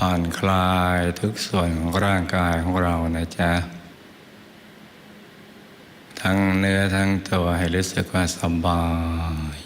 ผ่อนคลายทุกส่วนของร่างกายของเรานะจ๊ะ ทั้งเนื้อทั้งตัวให้รู้สึกว่าสบาย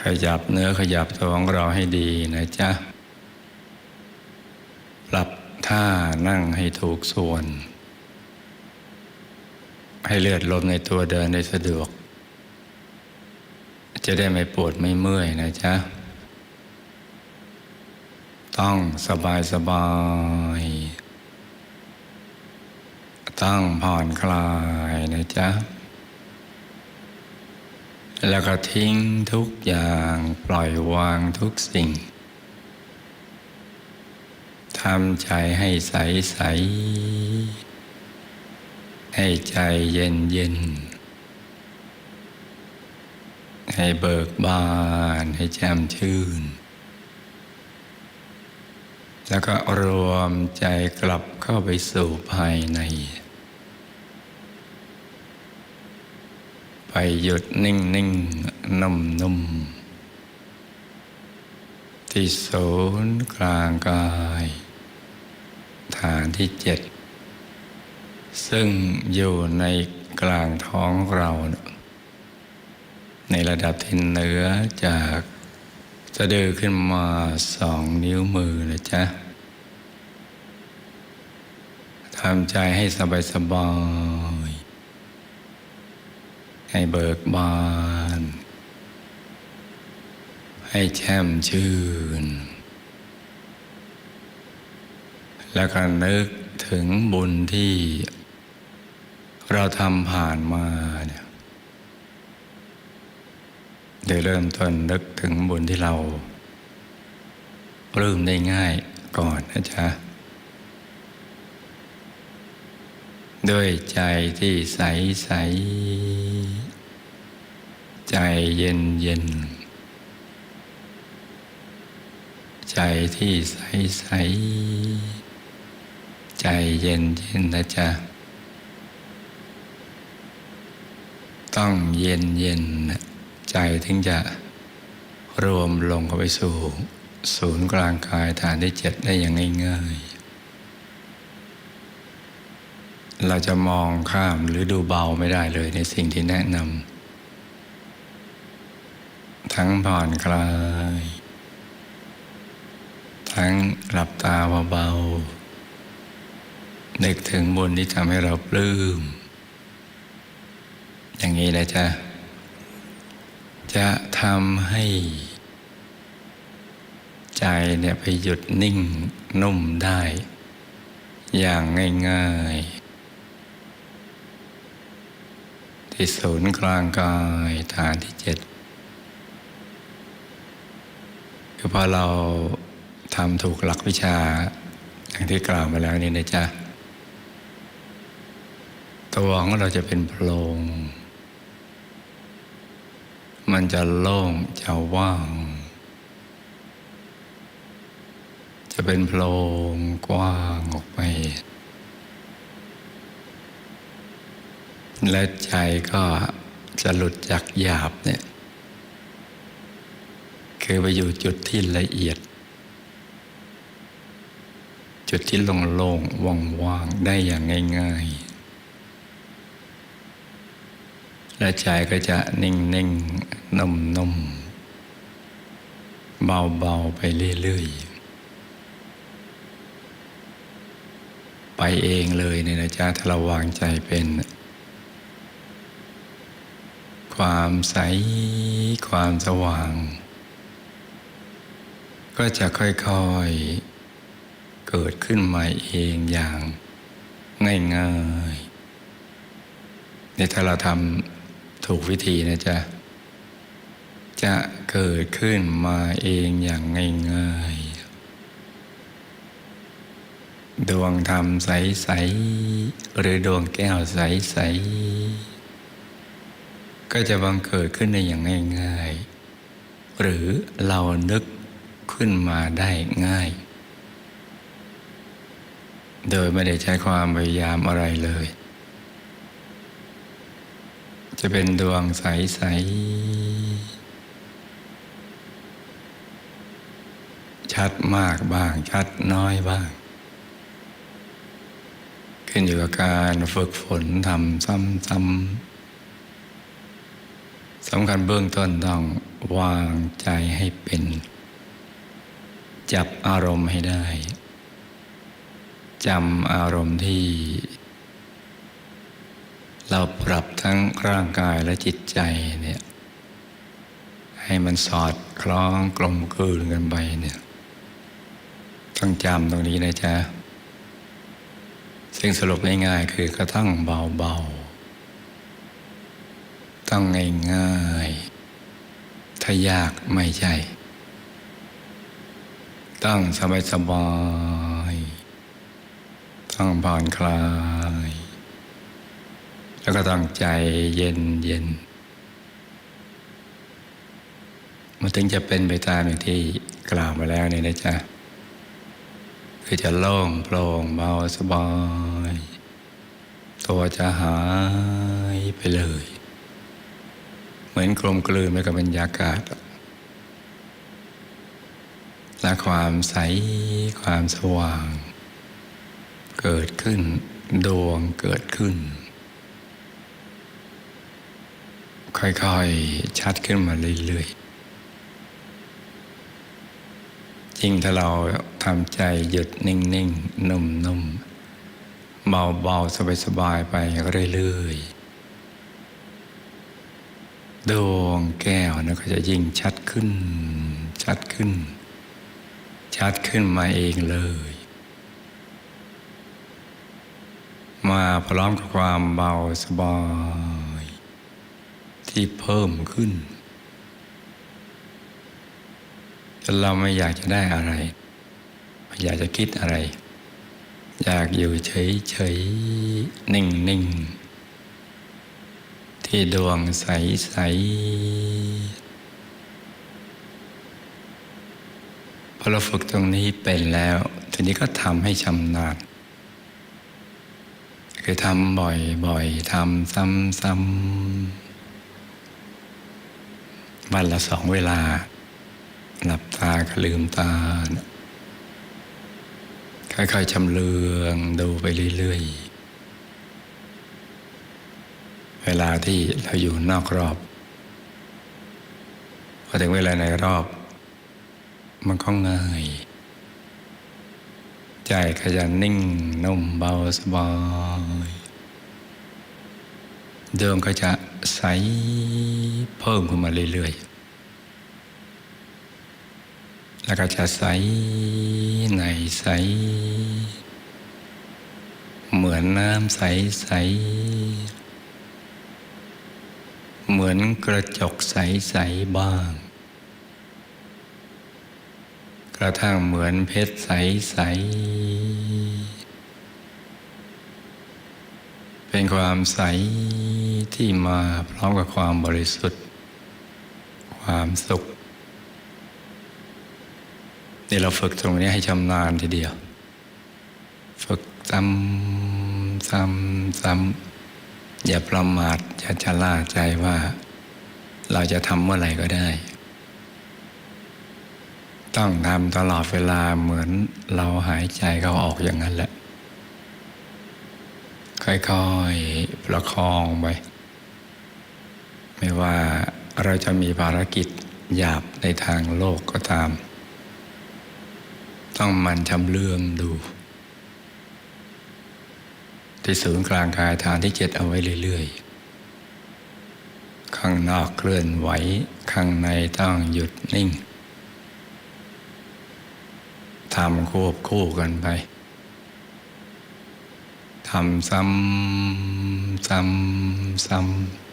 ขยับเนื้อขยับตัวของเราให้ดีนะจ๊ะ ปรับท่านั่งให้ถูกส่วน ให้เลือดลมในตัวเดินได้สะดวก จะได้ไม่ปวดไม่เมื่อยนะจ๊ะ ต้องสบายสบายๆต้องผ่อนคลายนะจ๊ะ แล้วก็ทิ้งทุกอย่างปล่อยวางทุกสิ่งทำใจให้ใสใส ให้ใจเย็นเย็น ให้เบิกบานให้แจ่มชื่น แล้วก็รวมใจกลับเข้าไปสู่ภายใน ไปหยุดนิ่งนิ่งนุ่มนุ่มที่ศูนย์กลางกาย ฐานที่เจ็ด ซึ่งอยู่ในกลางท้องเรา ในระดับที่เหนือจาก สะดือขึ้นมาสองนิ้วมือนะจ๊ะทำใจให้สบายสบายให้เบิกบาน ให้แช่มชื่น แล้วก็นึกถึงบุญที่เราทำผ่านมาเนี่ย โดยเริ่มต้นนึกถึงบุญที่เราปลื้มได้ง่ายก่อนนะจ๊ะด้วยใจที่ใสใส ใจเย็นเย็น ใจที่ใสใส ใจเย็นเย็นนะจ๊ะ ต้องเย็นเย็นนะ ใจถึงจะรวมลงเข้าไปสู่ ศูนย์กลางกายฐานที่เจ็ดได้อย่างง่ายๆ เราจะมองข้ามหรือดูเบาไม่ได้เลยในสิ่งที่แนะนำทั้งผ่อนคลาย ทั้งหลับตาเบาๆนึกถึงบุญที่ทำให้เราปลื้ม อย่างนี้นะจ๊ะ จะทำให้ใจเนี่ยไปหยุดนิ่งนุ่มได้ อย่างง่ายๆ ที่ศูนย์กลางกายฐานที่เจ็ดคือพอเราทำถูกหลักวิชา อย่างที่กล่าวมาแล้วนี่นะจ๊ะ ตัวของเราจะเป็นโพรง มันจะโล่งจะว่าง จะเป็นโพรงกว้างออกไป และใจก็จะหลุดจากหยาบเนี่ย คือไปอยู่จุดที่ละเอียด จุดที่โล่งๆว่างๆได้อย่างง่าย ๆ และใจก็จะนิ่งๆนุ่มๆเบาๆไปเรื่อยๆ ไปเองเลยเนี่ยนะจ๊ะถ้าเราวางใจเป็น ความใสความสว่าง ก็จะค่อยๆ เกิดขึ้นมาเองอย่างง่ายๆนี่ถ้าเราทำ ถูกวิธีนะจ๊ะ จะเกิดขึ้นมาเองอย่างง่าย ๆ ดวงธรรมใส ๆ หรือดวงแก้วใส ๆ ก็จะบังเกิดขึ้นในอย่างง่าย ๆ หรือเรานึกขึ้นมาได้ง่าย โดยไม่ได้ใช้ความพยายามอะไรเลย จะเป็นดวงใส ๆ ชัดมากบ้าง ชัดน้อยบ้าง ขึ้นอยู่กับการฝึกฝนทำซ้ำๆสำคัญเบื้องต้นต้องวางใจให้เป็น จับอารมณ์ให้ได้จำอารมณ์ที่ เราปรับทั้งร่างกายและจิตใจเนี่ยให้มันสอดคล้องกลมกลืนกันไปเนี่ยต้องจำตรงนี้นะจ๊ะซึ่งสรุปง่ายๆคือก็ต้องเบาๆต้องง่ายๆถ้ายากไม่ใช่ต้องสบายๆต้องผ่อนคลาย แล้วก็ต้องใจเย็นเย็นมันถึงจะเป็นไปตามอย่างที่กล่าวมาแล้วเนี่ยนะจ๊ะคือจะโล่งโปร่งเบาสบาย ตัวจะหายไปเลย เหมือนกลมกลืนไปกับบรรยากาศและความใสความสว่าง เกิดขึ้นดวงเกิดขึ้น ค่อยๆ ชัดขึ้นมาเรื่อยๆ ยิ่งถ้าเราทำใจหยุดนิ่งๆ นุ่มๆ เบาๆ สบายๆ ไปเรื่อยๆ ดวงแก้วนะก็จะยิ่งชัดขึ้น ชัดขึ้น ชัดขึ้นมาเองเลยมาพร้อมกับความเบาสบาย ที่เพิ่มขึ้นจนเราไม่อยากจะได้อะไร ไม่อยากจะคิดอะไร อยากอยู่เฉยๆ นิ่งๆ ที่ดวงใสๆพอเราฝึกตรงนี้เป็นแล้ว ทีนี้ก็ทำให้ชำนาญคือทำบ่อยๆทำซ้ำๆ วันละสองเวลา หลับตาก็ลืมตา ค่อยๆชำเลืองดูไปเรื่อยๆ เวลาที่เราอยู่นอกรอบ พอถึงเวลาในรอบ มันก็ง่าย ใจก็จะนิ่งนุ่มเบาสบายเดิมก็จะ ใสเพิ่มขึ้นมาเรื่อยๆ แล้วก็จะใสในใส เหมือนน้ำใสใส เหมือนกระจกใสใสบ้าง กระทั่งเหมือนเพชรใสใสเป็นความใส ที่มาพร้อมกับความบริสุทธิ์ ความสุขนี่เราฝึกตรงนี้ให้ชำนาญทีเดียว ฝึกซ้ำซ้ำซ้ำอย่าประมาทอย่าชะล่าใจว่า เราจะทำเมื่อไหร่ก็ได้ ต้องทำตลอดเวลาเหมือนเราหายใจเขาออกอย่างนั้นแหละ ค่อยๆ ประคองไป ไม่ว่าเราจะมีภารกิจหยาบในทางโลกก็ตาม ต้องมันชำเลืองดู ที่ศูนย์กลางกายฐานที่เจ็ดเอาไว้เรื่อยๆ ข้างนอกเคลื่อนไหว ข้างในต้องหยุดนิ่งทำควบคู่กันไปทำซ้ำซ้ำซ้ำ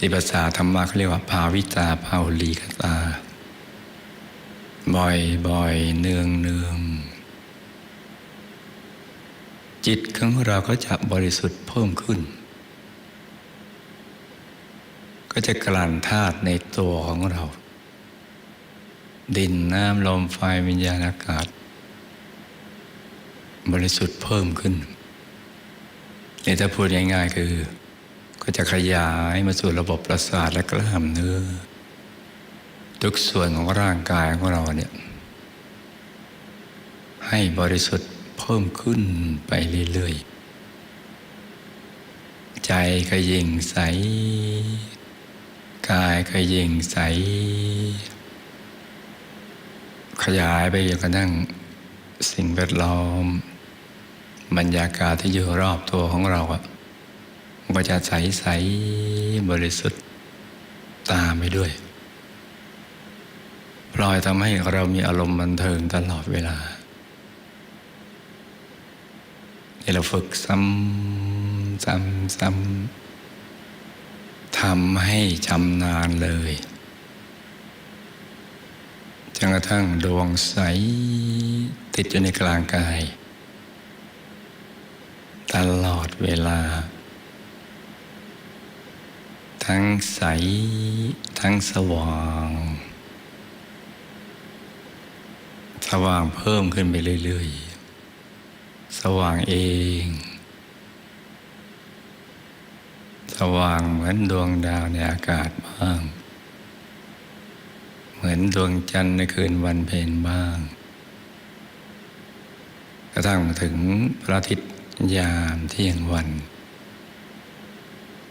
ที่ภาษาธรรมะเขาเรียกว่า ภาวิตาภาลีกตา บ่อยบ่อยเนืองเนืองจิตของเราก็จะบริสุทธิ์เพิ่มขึ้น ก็จะกลั่นธาตุในตัวของเรา ดินน้ำลมไฟวิญญาณอากาศ บริสุทธิ์เพิ่มขึ้นนี่ถ้าพูดง่ายๆคือ ก็จะขยายมาสู่ระบบประสาทและกล้ามเนื้อ ทุกส่วนของร่างกายของเราเนี่ยให้บริสุทธิ์เพิ่มขึ้นไปเรื่อยๆ ใจก็ยิ่งใส กายก็ยิ่งใส ขยายไปจนกระทั่งสิ่งแวดล้อม บรรยากาศที่อยู่รอบตัวของเราอะ ก็จะใสใสบริสุทธิ์ตามไปด้วยพลอยทำให้เรามีอารมณ์บันเทิงตลอดเวลาเราฝึกซ้ำซ้ำซ้ำทำให้ชำนาญเลยจนกระทั่งดวงใสติดอยู่ในกลางกาย ตลอดเวลา ทั้งใส ทั้งสว่าง สว่างเพิ่มขึ้นไปเรื่อยๆ สว่างเอง สว่างเหมือนดวงดาวในอากาศบ้าง เหมือนดวงจันทร์ในคืนวันเพ็ญบ้าง กระทั่งถึงพระอาทิตย์ยามเที่ยงวัน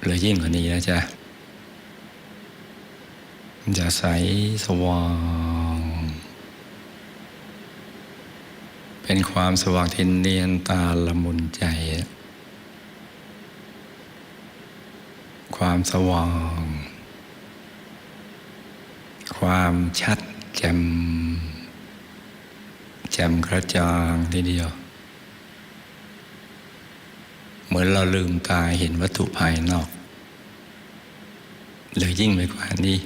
หรือยิ่งกว่านี้นะจ๊ะ จะใสสว่าง เป็นความสว่างที่เนียนตาละมุนใจ ความสว่าง ความชัดแจ่มแจ่มกระจ่างทีเดียว เหมือนเราลืมตาเห็นวัตถุภายนอก หรือยิ่งไปกว่านี้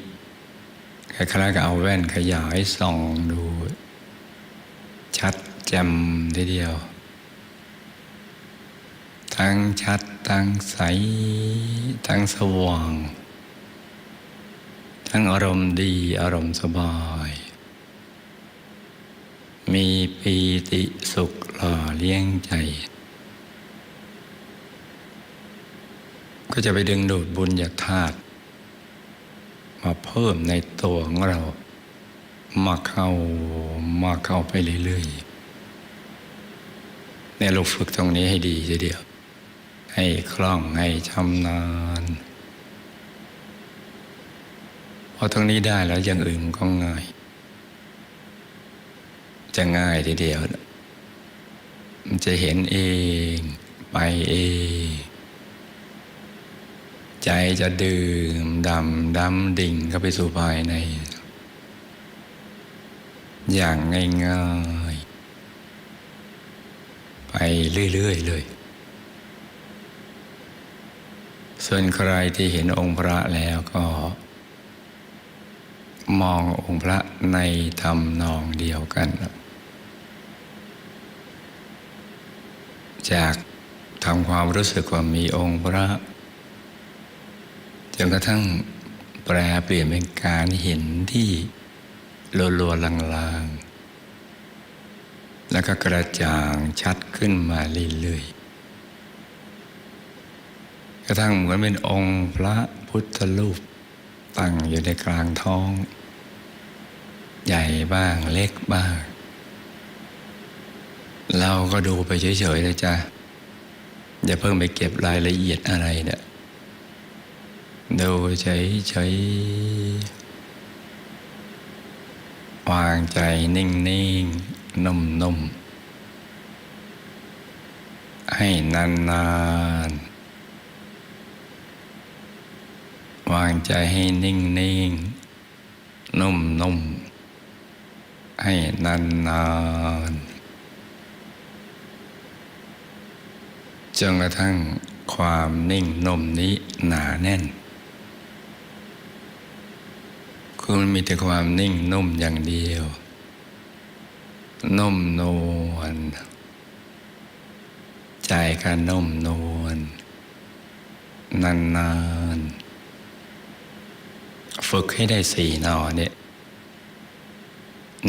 คล้ายๆกับเอาแว่นขยายส่องดู ชัดแจ่มทีเดียว ทั้งชัด ทั้งใส ทั้งสว่าง ทั้งอารมณ์ดีอารมณ์สบาย มีปีติสุขหล่อเลี้ยงใจ ก็จะไปดึงดูดบุญจากธาตุ มาเพิ่มในตัวของเรา มาเข้ามาเข้าไปเรื่อยๆเนี่ยเราฝึกตรงนี้ให้ดีเดียว ให้คล่องให้ชำนาญพอตรงนี้ได้แล้วอย่างอื่นมันก็ง่าย จะง่ายทีเดียว มันจะเห็นเอง ไปเอง ใจจะดื่มดำดำดิ่งเข้าไปสู่ภายใน อย่างง่ายๆ ไปเรื่อย ๆ เลย ส่วนใครที่เห็นองค์พระแล้วก็ มององค์พระในทำนองเดียวกัน จากทำความรู้สึกว่ามีองค์พระ จนกระทั่งแปลเปลี่ยนเป็นการเห็นที่ลัวๆลางๆ แล้วก็กระจ่างชัดขึ้นมาเรื่อยๆ กระทั่งเหมือนเป็นองค์พระพุทธรูป ตั้งอยู่ในกลางท้อง ใหญ่บ้างเล็กบ้าง เราก็ดูไปเฉยๆเลยจ้ะอย่าเพิ่งไปเก็บรายละเอียดอะไรเนี่ย ดูเฉยๆวางใจนิ่งๆ นุ่มๆ ให้นานๆ วางใจให้นิ่งๆ นุ่มๆให้นานๆจนกระทั่งความนิ่งนุ่มนี้หนาแน่น คือมันมีแต่ความนิ่งนุ่มอย่างเดียว นุ่มนวลใจก็นุ่มนวลนานๆ ฝึกให้ได้สี่นอเนี่ย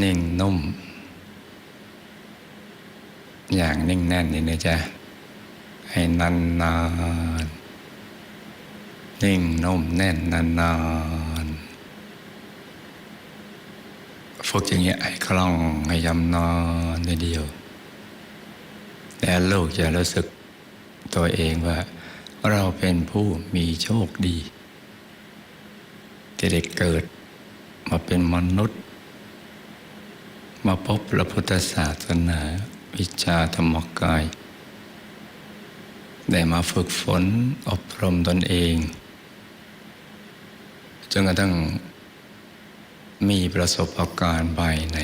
นิ่งนุ่ม อย่างนิ่งแน่นนี่นะจ๊ะให้นานนานๆนิ่งนุ่มแน่นนานนานๆ ฝึกอย่างเงี้ยให้คล่องให้ยำนอนในเดียวแล้วลูกจะรู้สึกตัวเองว่า เราเป็นผู้มีโชคดีที่ได้เกิดมาเป็นมนุษย์ มาพบพระพุทธศาสนาวิชาธรรมกาย ได้มาฝึกฝนอบรมตนเองจนกระทั่ง มีประสบการณ์ภายใน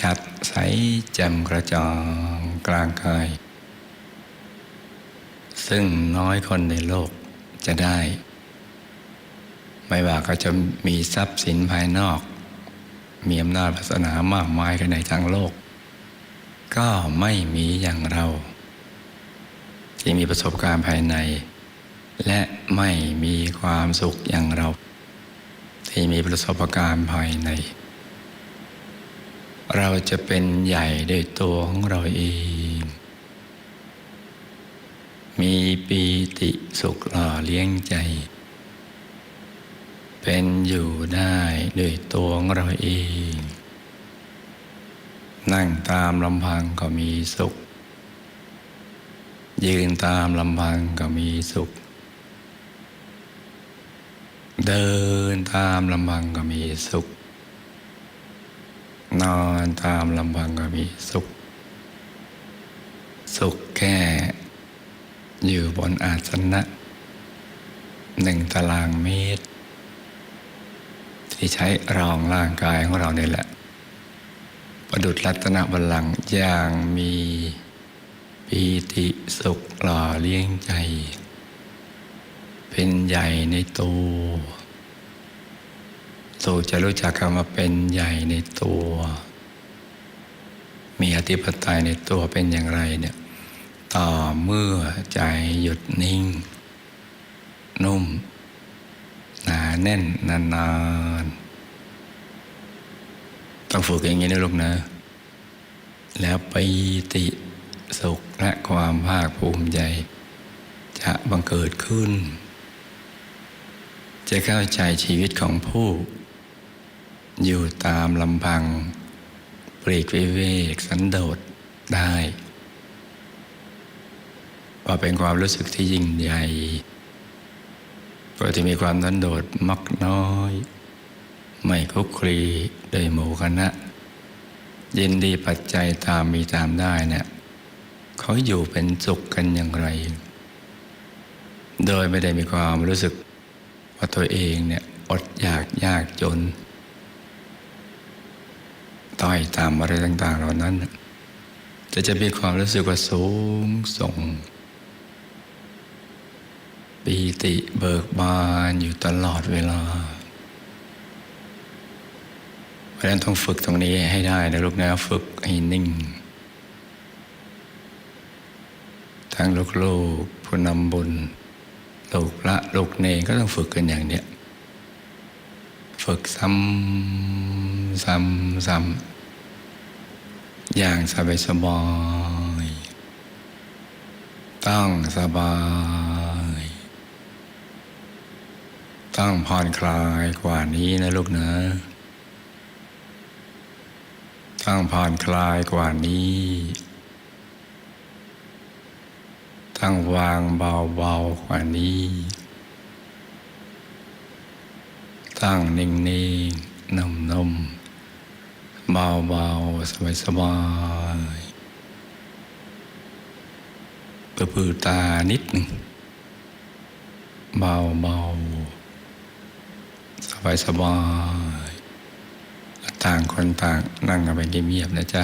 ชัดใสแจ่มกระจ่างกลางกาย ซึ่งน้อยคนในโลกจะได้ ไม่ว่าเขาจะมีทรัพย์สินภายนอก มีอำนาจศาสนามากมายกันในทั้งโลก ก็ไม่มีอย่างเรา ที่มีประสบการณ์ภายใน และไม่มีความสุขอย่างเรา ที่มีประสบการณ์ภายใน เราจะเป็นใหญ่ด้วยตัวของเราเอง มีปีติสุขหล่อเลี้ยงใจ เป็นอยู่ได้ด้วยตัวของเราเอง นั่งตามลำพังก็มีสุข ยืนตามลำพังก็มีสุข เดินตามลำพังก็มีสุข นอนตามลำพังก็มีสุข สุขแค่อยู่บนอาสนะหนึ่งตารางเมตร ที่ใช้รองร่างกายของเราเนี่ยแหละ ประดุจรัตนบัลลังก์อย่างมีปีติสุขหล่อเลี้ยงใจ เป็นใหญ่ในตัว สูจะรู้จักคำว่าเป็นใหญ่ในตัว มีอธิปไตยในตัวเป็นอย่างไรเนี่ยต่อเมื่อใจหยุดนิ่ง นุ่ม หนาแน่นนานๆต้องฝึกอย่างนี้นะลูกนะ แล้วปีติสุขและความภาคภูมิใจ จะบังเกิดขึ้น จะเข้าใจชีวิตของผู้ อยู่ตามลำพังปลีกวิเวกสันโดษได้ว่าเป็นความรู้สึกที่ยิ่งใหญ่ปกติมีความนันโดดมักน้อย ไม่คุกคลีโดยหมู่คณะยินดีปัจจัยตามมีตามได้เนี่ยเขาอยู่เป็นสุขกันอย่างไร โดยไม่ได้มีความรู้สึกว่าตัวเองเนี่ยอดอยากยากจน ต้อยตามอะไรต่าง ๆ เหล่านั้นจะจะมีความรู้สึกว่าสูงส่ง ปีติเบิกบานอยู่ตลอดเวลา เพราะฉะนั้นต้องฝึกตรงนี้ให้ได้นะลูกนะฝึกให้นิ่ง ทั้งลูกลูกผู้นำบุญลูกพระลูกเนก็ต้องฝึกกันอย่างเนี้ย ฝึกซ้ำซ้ำซ้ำอย่างสบายสบายต้องสบาย ต้องผ่อนคลายกว่านี้นะลูกนะ ต้องผ่อนคลายกว่านี้ต้องวางเบาๆกว่านี้ ตั้งนิ่งๆนุ่มๆเบาๆสบายๆปื้อๆตานิดหนึ่งเบาๆสบายสบายๆต่างคนต่างนั่งกันไปเงียบๆนะจ๊ะ